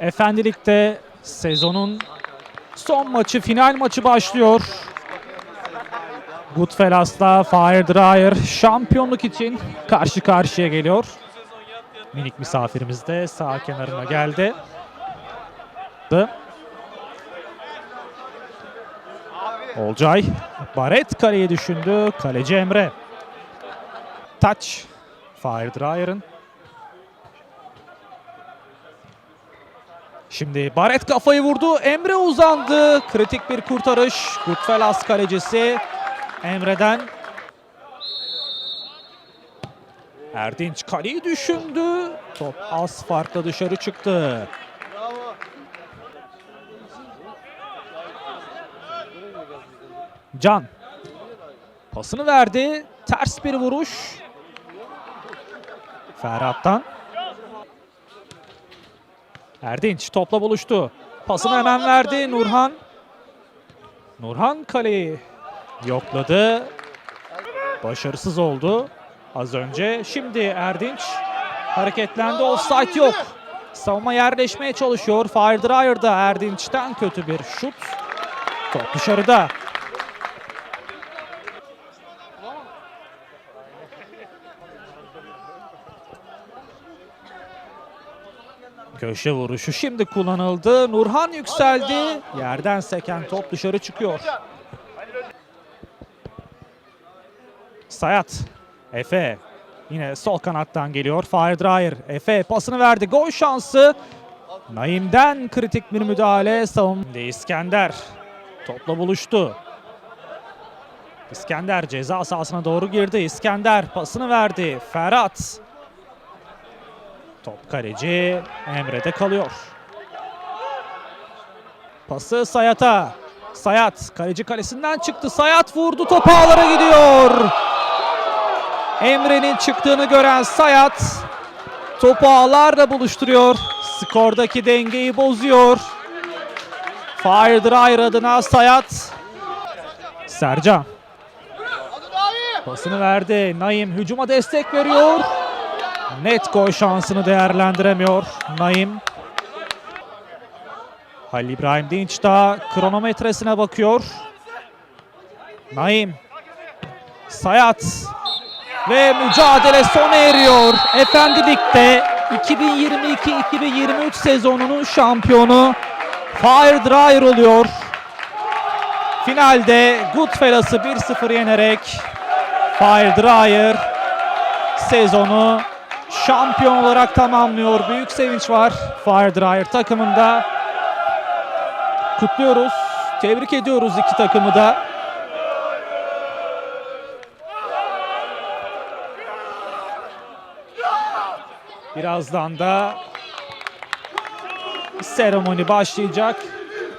Efendilik'te sezonun son maçı, final maçı başlıyor. Goodfellas'la Fire Dryer şampiyonluk için karşı karşıya geliyor. Minik misafirimiz de sağ kenarına geldi. Olcay, Baret kaleye düşündü. Kaleci Emre. Touch. Fire Dryer'ın. Şimdi Baret kafayı vurdu. Emre uzandı. Kritik bir kurtarış. Goodfellas kalecisi Emre'den. Erdinç kaleyi düşündü. Top az farkla dışarı çıktı. Can. Pasını verdi. Ters bir vuruş. Ferhat'tan. Erdinç topla buluştu. Pasını hemen verdi Nurhan. Nurhan kaleyi yokladı. Başarısız oldu az önce. Şimdi Erdinç hareketlendi. Offside yok. Savunma yerleşmeye çalışıyor. Fire Dryer'da Erdinç'ten kötü bir şut. Top dışarıda. Köşe vuruşu şimdi kullanıldı. Nurhan yükseldi. Yerden seken top dışarı çıkıyor. Sayat. Efe. Yine sol kanattan geliyor. Fire Dryer. Efe pasını verdi. Gol şansı. Naim'den kritik bir müdahale. Savunma. İskender. Topla buluştu. İskender ceza sahasına doğru girdi. İskender pasını verdi. Ferhat. Top kaleci Emre'de kalıyor. Pası Sayat'a. Sayat kaleci kalesinden çıktı. Sayat vurdu top ağlara gidiyor. Emre'nin çıktığını gören Sayat topu ağlarla buluşturuyor. Skordaki dengeyi bozuyor. Fire Dryer adına Sayat. Sercan. Pasını verdi. Naim hücuma destek veriyor. Net gol şansını değerlendiremiyor Naim. Halil İbrahim Dinç da kronometresine bakıyor. Naim. Sayat. Ve mücadele sona eriyor. Efendilik'te 2022-2023 sezonunun şampiyonu Fire Dryer oluyor. Finalde Goodfellas'ı 1-0 yenerek Fire Dryer sezonu şampiyon olarak tamamlıyor. Büyük sevinç var Fire Dryer takımında. Kutluyoruz. Tebrik ediyoruz iki takımı da. Birazdan da seremoni başlayacak.